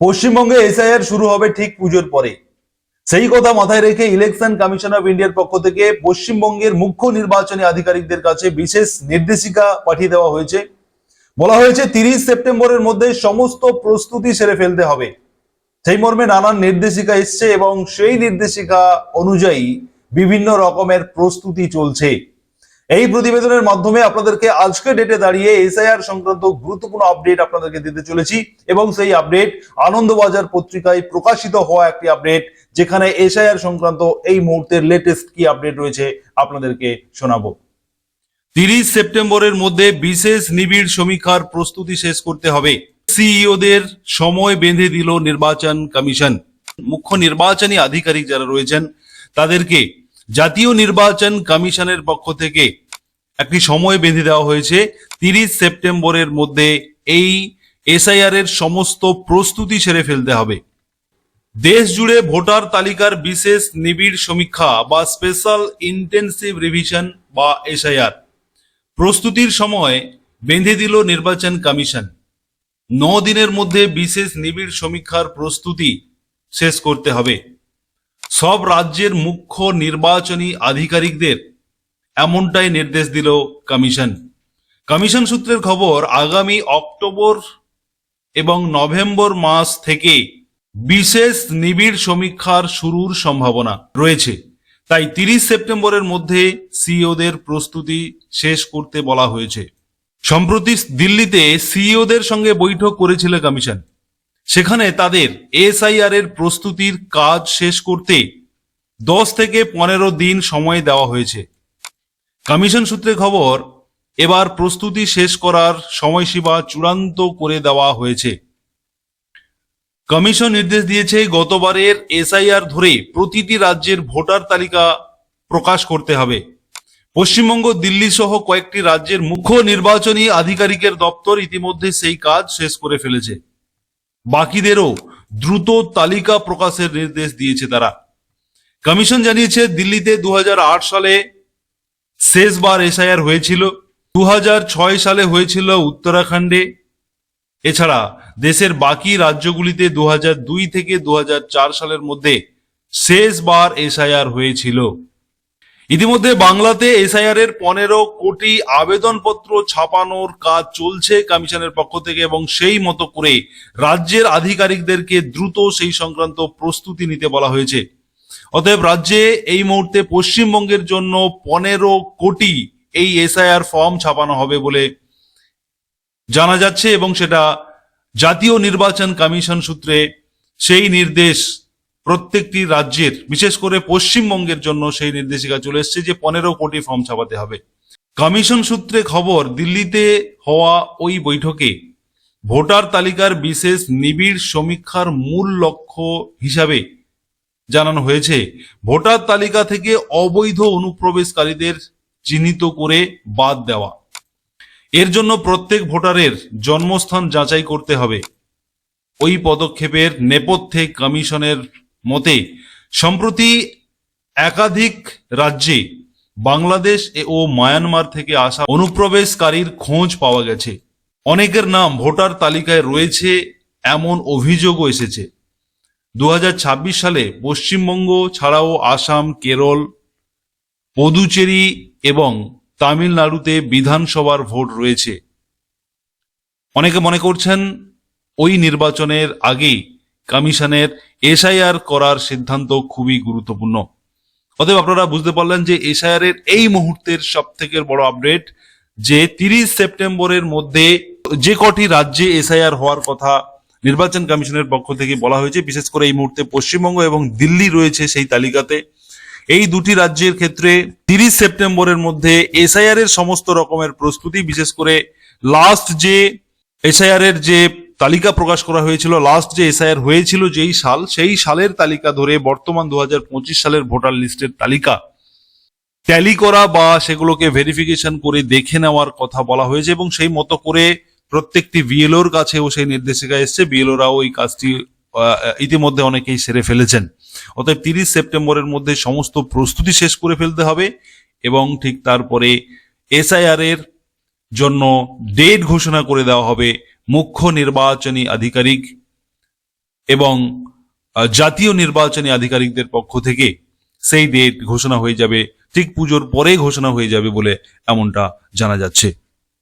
পশ্চিমবঙ্গে এসআইআর শুরু হবে ঠিক পুজোর পরে। সেই কথা মাথায় রেখে ইলেকশন কমিশন অফ ইন্ডিয়ার পক্ষ থেকে পশ্চিমবঙ্গের মুখ্য নির্বাচনী আধিকারিকদের কাছে বিশেষ নির্দেশিকা পাঠিয়ে দেওয়া হয়েছে। বলা হয়েছে, তিরিশ সেপ্টেম্বরের মধ্যে সমস্ত প্রস্তুতি সেরে ফেলতে হবে। সেই মর্মে নানান নির্দেশিকা এসছে এবং সেই নির্দেশিকা অনুযায়ী বিভিন্ন রকমের প্রস্তুতি চলছে। এই প্রতিবেদনের মাধ্যমে আপনাদেরকে আজকে ডেটে দাঁড়িয়ে এসআইআর সংক্রান্ত গুরুত্বপূর্ণ আপডেট আপনাদেরকে দিতে চলেছি এবং সেই আপডেট আনন্দবাজার পত্রিকায় প্রকাশিত হওয়া একটি আপডেট যেখানে এসআইআর সংক্রান্ত এই মুহূর্তের লেটেস্ট কি আপডেট রয়েছে আপনাদেরকে শোনাবো। তিরিশ সেপ্টেম্বরের মধ্যে বিশেষ নিবিড় সমীক্ষার প্রস্তুতি শেষ করতে হবে। সিইওদের সময় বেঁধে দিল নির্বাচন কমিশন। মুখ্য নির্বাচনী আধিকারিক যারা রয়েছেন, তাদেরকে জাতীয় নির্বাচন কমিশনের পক্ষ থেকে একটি সময় বেঁধে দেওয়া হয়েছে। তিরিশ সেপ্টেম্বরের মধ্যে এই এসআইআর এর সমস্ত প্রস্তুতি সেরে ফেলতে হবে। দেশ জুড়ে ভোটার তালিকার বিশেষ নিবিড় সমীক্ষা বা স্পেশাল ইন্টেন্সিভ রিভিশন বা এসআইআর। প্রস্তুতির সময় বেঁধে দিল নির্বাচন কমিশন। ন দিনের মধ্যে বিশেষ নিবিড় সমীক্ষার প্রস্তুতি শেষ করতে হবে। সব রাজ্যের মুখ্য নির্বাচনী আধিকারিকদের এমনটাই নির্দেশ দিল কমিশন। কমিশন সূত্রের খবর, আগামী অক্টোবর এবং নভেম্বর মাস থেকে বিশেষ নিবিড় সমীক্ষার শুরুর সম্ভাবনা রয়েছে। তাই তিরিশ সেপ্টেম্বরের মধ্যে সিইওদের প্রস্তুতি শেষ করতে বলা হয়েছে। সম্প্রতি দিল্লিতে সিইওদের সঙ্গে বৈঠক করেছিল কমিশন। সেখানে তাদের এসআইআর এর প্রস্তুতির কাজ শেষ করতে দশ থেকে পনেরো দিন সময় দেওয়া হয়েছে। কমিশন সূত্রে খবর, এবার প্রস্তুতি শেষ করার সময়সীমা চূড়ান্ত করে দেওয়া হয়েছে। কমিশন নির্দেশ দিয়েছে গতবারের এসআইআর ধরে প্রতিটি রাজ্যের ভোটার তালিকা প্রকাশ করতে হবে। পশ্চিমবঙ্গ, দিল্লি সহ কয়েকটি রাজ্যের মুখ্য নির্বাচনী আধিকারিকের দপ্তর ইতিমধ্যে সেই কাজ শেষ করে ফেলেছে। বাকিদেরও দ্রুত তালিকা প্রকাশের নির্দেশ দিয়েছে তারা। কমিশন জানিয়েছে, দিল্লিতে দু হাজার আট সালে শেষবার এসআইআর হয়েছিল দু হাজার ছয় সালে হয়েছিল উত্তরাখণ্ডে। এছাড়া দেশের বাকি রাজ্যগুলিতে দু থেকে দু হাজার চার সালের মধ্যে শেষবার এসআইআর হয়েছিল। ইতিমধ্যে বাংলাতে এসআইআর এর পনেরো কোটি আবেদনপত্র ছাপানোর কাজ চলছে কমিশনের পক্ষ থেকে এবং সেই মতো করে রাজ্যের আধিকারিকদেরকে দ্রুত সেই সংক্রান্ত প্রস্তুতি নিতে বলা হয়েছে। অতএব রাজ্যে এই মুহূর্তে পশ্চিমবঙ্গের জন্য পনেরো কোটি এই এসআইআর ফর্ম ছাপানো হবে বলে জানা যাচ্ছে এবং সেটা জাতীয় নির্বাচন কমিশন সূত্রে সেই নির্দেশ প্রত্যেকটি রাজ্যের, বিশেষ করে পশ্চিমবঙ্গের জন্য সেই নির্দেশিকা চলে এসছে যে পনেরো কোটি ফর্ম ছাপাতে হবে। কমিশন সূত্রে খবর, দিল্লিতে হওয়া ওই বৈঠকে ভোটার তালিকার বিশেষ নিবিড় সমীক্ষার মূল লক্ষ্য হিসাবে জানানো হয়েছে, ভোটার তালিকা থেকে অবৈধ অনুপ্রবেশকারীদের চিহ্নিত করে বাদ দেওয়া। এর জন্য প্রত্যেক ভোটারের জন্মস্থান যাচাই করতে হবে। ওই পদক্ষেপের নেপথ্যে কমিশনের মতে, সম্প্রতি একাধিক রাজ্যে বাংলাদেশ ও মায়ানমার থেকে আসা অনুপ্রবেশকারীর খোঁজ পাওয়া গেছে। অনেকের নাম ভোটার তালিকায় রয়েছে, এমন অভিযোগও এসেছে। দু হাজার ছাব্বিশ সালে পশ্চিমবঙ্গ ছাড়াও আসাম, কেরল, পদুচেরি এবং তামিলনাড়ুতে বিধানসভার ভোট রয়েছে। অনেকে মনে করছেন ওই নির্বাচনের আগেই কমিশনের এসআইআর করার সিদ্ধান্ত খুবই গুরুত্বপূর্ণ। অতএব আপনারা বুঝতে পারলেন যে এসআইআর এর এই মুহূর্তের সব থেকে বড় আপডেট যে তিরিশ সেপ্টেম্বরের মধ্যে যে কটি রাজ্যে এসআইআর হওয়ার কথা নির্বাচন কমিশনের পক্ষ থেকে বলা হয়েছে, বিশেষ করে এই মুহূর্তে পশ্চিমবঙ্গ এবং দিল্লি রয়েছে সেই তালিকাতে। এই দুটি রাজ্যের ক্ষেত্রে তিরিশ সেপ্টেম্বরের মধ্যে এসআইআর এর সমস্ত রকমের প্রস্তুতি, বিশেষ করে লাস্ট যে এসআইআর এর যে তালিকা প্রকাশ করা হয়েছিল লাস্ট যে এসআইআর হয়েছিল যেই সাল, সেই সালের তালিকা ধরে বর্তমান দু হাজার পঁচিশ সালের ভোটার লিস্টের তালিকা। ট্যালি করা বা সেগুলোকে ভেরিফিকেশন করে দেখে নেওয়ার কথা বলা হয়েছে এবং সেই মতো করে প্রত্যেকটি বিএলওর কাছেও সেই নির্দেশিকা এসছে। বিএলওরাও এই কাজটি ইতিমধ্যে অনেকেই সেরে ফেলেছেন। অতএব তিরিশ সেপ্টেম্বরের মধ্যে সমস্ত প্রস্তুতি শেষ করে ফেলতে হবে এবং ঠিক তারপরে এসআইআর এর জন্য ডেট ঘোষণা করে দেওয়া হবে মুখ্য নির্বাচনী আধিকারিক এবং জাতীয় নির্বাচনী আধিকারিকদের পক্ষ থেকে সেই ডেট ঘোষণা হয়ে যাবে, ঠিক পুজোর পরে ঘোষণা হয়ে যাবে বলে এমনটা জানা যাচ্ছে।